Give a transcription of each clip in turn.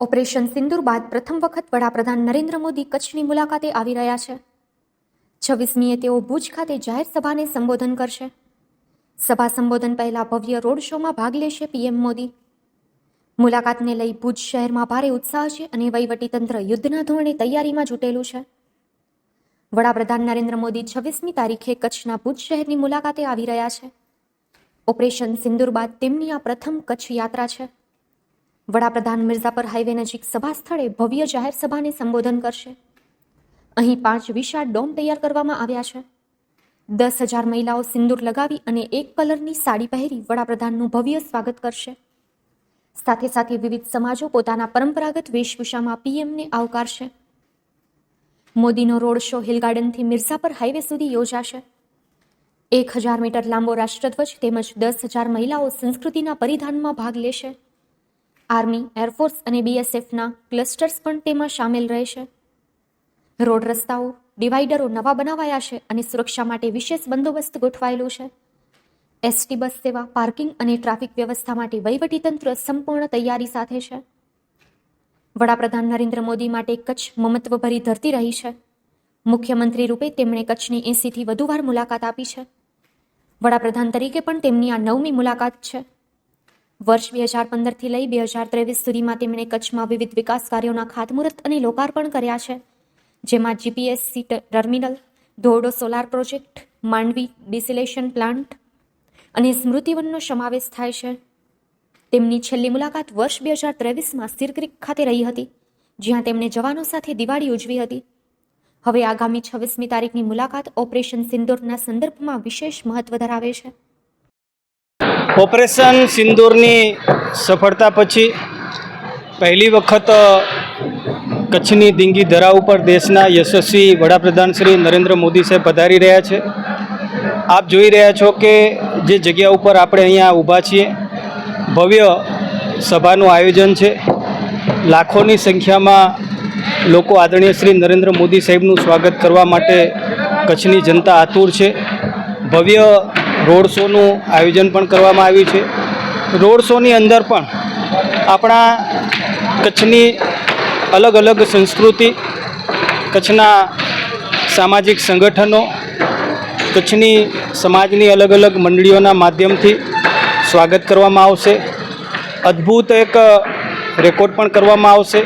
Operation સિંદુર બાદ પ્રથમ વખત વડાપ્રધાન નરેન્દ્ર મોદી કચ્છની મુલાકાતે આવી રહ્યા છે. છવ્વીસમીએ તેઓ ભુજ ખાતે જાહેર સભાને સંબોધન કરશે. સભા સંબોધન પહેલા ભવ્ય રોડ શોમાં ભાગ લેશે પીએમ મોદી. મુલાકાતને લઈ ભુજ શહેરમાં ભારે ઉત્સાહ છે અને વહીવટીતંત્ર યુદ્ધના ધોરણે તૈયારીમાં જૂટેલું છે. વડાપ્રધાન નરેન્દ્ર મોદી છવ્વીસમી તારીખે કચ્છના ભુજ શહેરની મુલાકાતે આવી રહ્યા છે. ઓપરેશન સિંદુર બાદ તેમની આ પ્રથમ કચ્છ યાત્રા છે. વડાપ્રધાન મિર્ઝાપર હાઈવે નજીક સભા સ્થળે ભવ્ય જાહેર સભાને સંબોધન કરશે. અહીં પાંચ વિશાળ ડોમ તૈયાર કરવામાં આવ્યા છે. દસ હજાર મહિલાઓ સિંદૂર લગાવી અને એક કલરની સાડી પહેરી વડાપ્રધાનનું ભવ્ય સ્વાગત કરશે. સાથે સાથે વિવિધ સમાજો પોતાના પરંપરાગત વેશભૂષામાં પીએમને આવકારશે. મોદીનો રોડ શો હિલ ગાર્ડનથી મિર્ઝાપર હાઈવે સુધી યોજાશે. એક હજાર મીટર લાંબો રાષ્ટ્રધ્વજ તેમજ દસ હજાર મહિલાઓ સંસ્કૃતિના પરિધાનમાં ભાગ લેશે. આર્મી એરફોર્સ અને બીએસએફના ક્લસ્ટર્સ પણ તેમાં સામેલ રહેશે. રોડ રસ્તાઓ ડિવાઈડરો નવા બનાવાયા છે અને સુરક્ષા માટે વિશેષ બંદોબસ્ત ગોઠવાયેલો છે. એસટી બસ સેવા, પાર્કિંગ અને ટ્રાફિક વ્યવસ્થા માટે વહીવટીતંત્ર સંપૂર્ણ તૈયારી સાથે છે. વડાપ્રધાન નરેન્દ્ર મોદી માટે કચ્છ મમત્વભરી ધરતી રહી છે. મુખ્યમંત્રી રૂપે તેમણે કચ્છની એંસીથી વધુ વાર મુલાકાત આપી છે. વડાપ્રધાન તરીકે પણ તેમની આ નવમી મુલાકાત છે. વર્ષ બે હજાર પંદરથી લઈ બે હજાર ત્રેવીસ સુધીમાં તેમણે કચ્છમાં વિવિધ વિકાસ કાર્યોના ખાતમુહૂર્ત અને લોકાર્પણ કર્યા છે. જેમાં GPSC terminal, Dhordo solar project, Mandvi desalination plant અને સ્મૃતિવનનો સમાવેશ થાય છે. તેમની છેલ્લી મુલાકાત વર્ષ બે હજાર ત્રેવીસમાં સિરક્રિક ખાતે રહી હતી, જ્યાં તેમણે જવાનો સાથે દિવાળી ઉજવી હતી. હવે આગામી છવ્વીસમી તારીખની મુલાકાત ઓપરેશન સિંદોરના સંદર્ભમાં વિશેષ મહત્વ ધરાવે છે. ઓપરેશન સિંદૂરની સફળતા પછી પહેલી વખત કચ્છની ડીંગી ધરા ઉપર દેશના યશસ્વી વડાપ્રધાન શ્રી નરેન્દ્ર મોદી સાહેબ પધારી રહ્યા છે. આપ જોઈ રહ્યા છો કે જે જગ્યા ઉપર આપણે અહીંયા ઊભા છીએ, ભવ્ય સભાનું આયોજન છે. લાખોની સંખ્યામાં લોકો આદરણીય શ્રી નરેન્દ્ર મોદી સાહેબનું સ્વાગત કરવા માટે કચ્છની જનતા આતુર છે. ભવ્ય રોડ શોનું આયોજન પણ કરવામાં આવ્યું છે. રોડ શોની અંદર પણ આપણા કચ્છની અલગ અલગ સંસ્કૃતિ, કચ્છના સામાજિક સંગઠનો, કચ્છની સમાજની અલગ અલગ મંડળીઓના માધ્યમથી સ્વાગત કરવામાં આવશે. અદ્ભુત એક રેકોર્ડ પણ કરવામાં આવશે.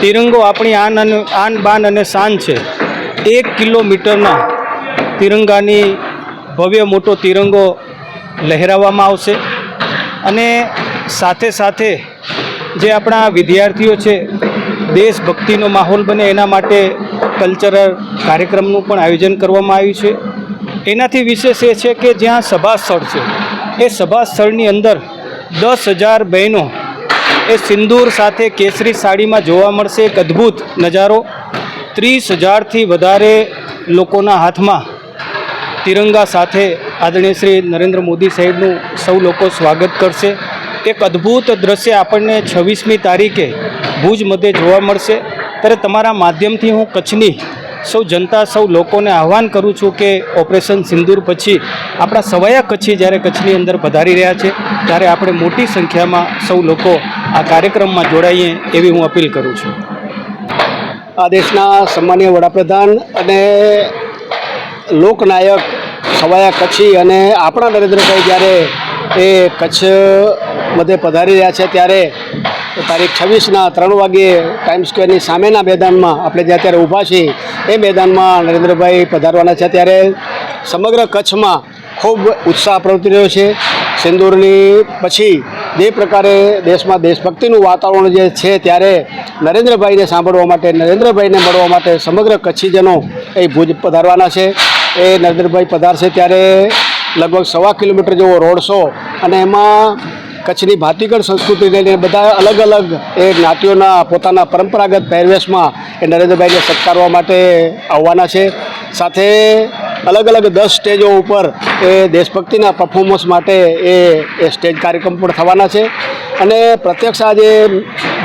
તિરંગો આપણી આન અને, આન બાન અને શાન છે. એક કિલોમીટરના તિરંગાની ભવ્ય મોટો તિરંગો લહેરાવવામાં આવશે. અને સાથે સાથે જે આપણા વિદ્યાર્થીઓ છે, દેશભક્તિનો માહોલ બને એના માટે કલ્ચરલ કાર્યક્રમનું પણ આયોજન કરવામાં આવ્યું છે. એનાથી વિશેષ એ છે કે જ્યાં સભા સ્થળ છે, એ સભા સ્થળની અંદર દસ હજાર બહેનો એ સિંદૂર સાથે કેસરી સાડીમાં જોવા મળશે. એક અદ્ભુત નજારો. ત્રીસ હજારથી વધારે લોકોના હાથમાં તિરંગા સાથે આદરણીય શ્રી નરેન્દ્ર મોદી સાહેબનું સૌ લોકો સ્વાગત કરશે. એક અદ્ભુત દ્રશ્ય આપણને છવ્વીસમી તારીખે ભુજ મધ્યે જોવા મળશે. ત્યારે તમારા માધ્યમથી હું કચ્છની સૌ જનતા, સૌ લોકોને આહવાન કરું છું કે ઓપરેશન સિંદૂર પછી આપણા સવાયા કચ્છી જ્યારે કચ્છની અંદર પધારી રહ્યા છે, ત્યારે આપણે મોટી સંખ્યામાં સૌ લોકો આ કાર્યક્રમમાં જોડાઈએ એવી હું અપીલ કરું છું. આ દેશના સન્માનીય વડાપ્રધાન અને લોકનાયક સવાયા કચ્છી અને આપણા નરેન્દ્રભાઈ જ્યારે એ કચ્છ બધે પધારી રહ્યા છે ત્યારે તારીખ છવ્વીસના ત્રણ વાગ્યે ટાઈમ સ્ક્વેરની સામેના મેદાનમાં આપણે જ્યાં ત્યારે ઊભા છીએ, એ મેદાનમાં નરેન્દ્રભાઈ પધારવાના છે. ત્યારે સમગ્ર કચ્છમાં ખૂબ ઉત્સાહ પ્રવર્તી રહ્યો છે. સિંદૂરની પછી જે પ્રકારે દેશમાં દેશભક્તિનું વાતાવરણ જે છે ત્યારે નરેન્દ્રભાઈને સાંભળવા માટે, નરેન્દ્રભાઈને મળવા માટે સમગ્ર કચ્છીજનો એ ભુજ પધારવાના છે. એ નરેન્દ્રભાઈ પધારશે ત્યારે લગભગ સવા કિલોમીટર જેવો રોડ શો અને એમાં કચ્છની ભાતીગળ સંસ્કૃતિને લઈને બધા અલગ અલગ એ જ્ઞાતિઓના પોતાના પરંપરાગત પહેરવેશમાં એ નરેન્દ્રભાઈને સત્કારવા માટે આવવાના છે. સાથે અલગ અલગ દસ સ્ટેજો ઉપર એ દેશભક્તિના પરફોર્મન્સ માટે એ એ સ્ટેજ કાર્યક્રમ પણ થવાના છે. અને પ્રત્યક્ષ આજે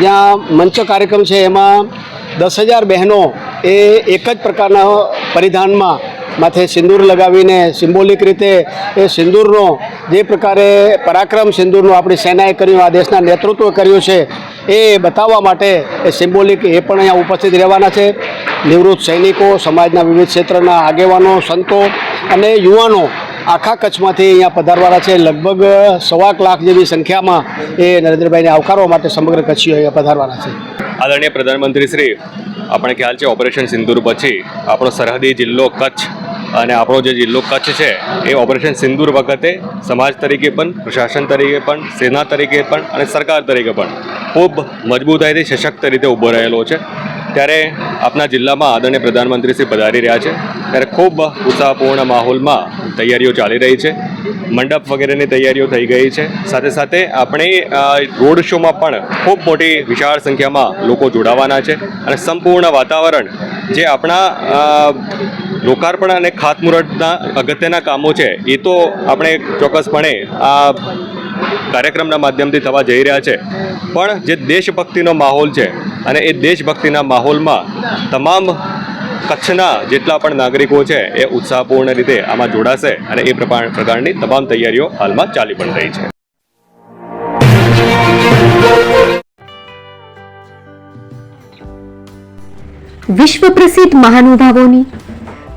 જ્યાં મંચ કાર્યક્રમ છે એમાં દસ હજાર બહેનો એ એક જ પ્રકારના પરિધાનમાં માથે સિંદૂર લગાવીને સિમ્બોલિક રીતે એ સિંદૂરનો જે પ્રકારે પરાક્રમ સિંદૂરનું આપણી સેનાએ કર્યું, આ દેશના નેતૃત્વ કર્યું છે, એ બતાવવા માટે એ સિમ્બોલિક એ પણ અહીંયા ઉપસ્થિત રહેવાના છે. નિવૃત્ત સૈનિકો, સમાજના વિવિધ ક્ષેત્રના આગેવાનો, સંતો અને યુવાનો આખા કચ્છમાંથી અહીંયા પધારવાના છે. લગભગ સવા લાખ જેવી સંખ્યામાં એ નરેન્દ્રભાઈને આવકારવા માટે સમગ્ર કચ્છીઓ અહીંયા પધારવાના છે. આદરણીય પ્રધાનમંત્રી શ્રી આપણે ખ્યાલ છે ઓપરેશન સિંદૂર પછી આપણો સરહદી જિલ્લો કચ્છ અને આપણો જે જિલ્લો કચ્છ છે, એ ઓપરેશન સિંદૂર વખતે સમાજ તરીકે પણ, પ્રશાસન તરીકે પણ, સેના તરીકે પણ અને સરકાર તરીકે પણ ખૂબ મજબૂતાઈથી સશક્ત રીતે ઊભો રહેલો છે. ત્યારે આપના જિલ્લામાં આદરણીય પ્રધાનમંત્રી શ્રી પધારી રહ્યા છે. ત્યારે ખૂબ ઉત્સાહપૂર્ણ માહોલમાં તૈયારીઓ ચાલી રહી છે. મંડપ વગેરેની તૈયારીઓ થઈ ગઈ છે. સાથે સાથે આપણે રોડ શોમાં પણ ખૂબ મોટી વિશાળ સંખ્યામાં લોકો જોડાવાના છે અને સંપૂર્ણ વાતાવરણ જે આપણા લોકાર્પણ અને ખાતમુહૂર્તના અગત્યના કામો છે, એ તો આપણે ચોક્કસપણે આ કાર્યક્રમના માધ્યમથી થવા જઈ રહ્યા છે. પણ જે દેશભક્તિનો માહોલ છે અને એ દેશભક્તિના માહોલમાં તમામ કચ્છના જેટલા પણ નાગરિકો છે, એ ઉત્સાહપૂર્ણ રીતે આમાં જોડાશે અને એ પ્રકારની તમામ તૈયારીઓ હાલમાં ચાલી પણ રહી છે. વિશ્વ પ્રસિદ્ધ મહાનુભાવોની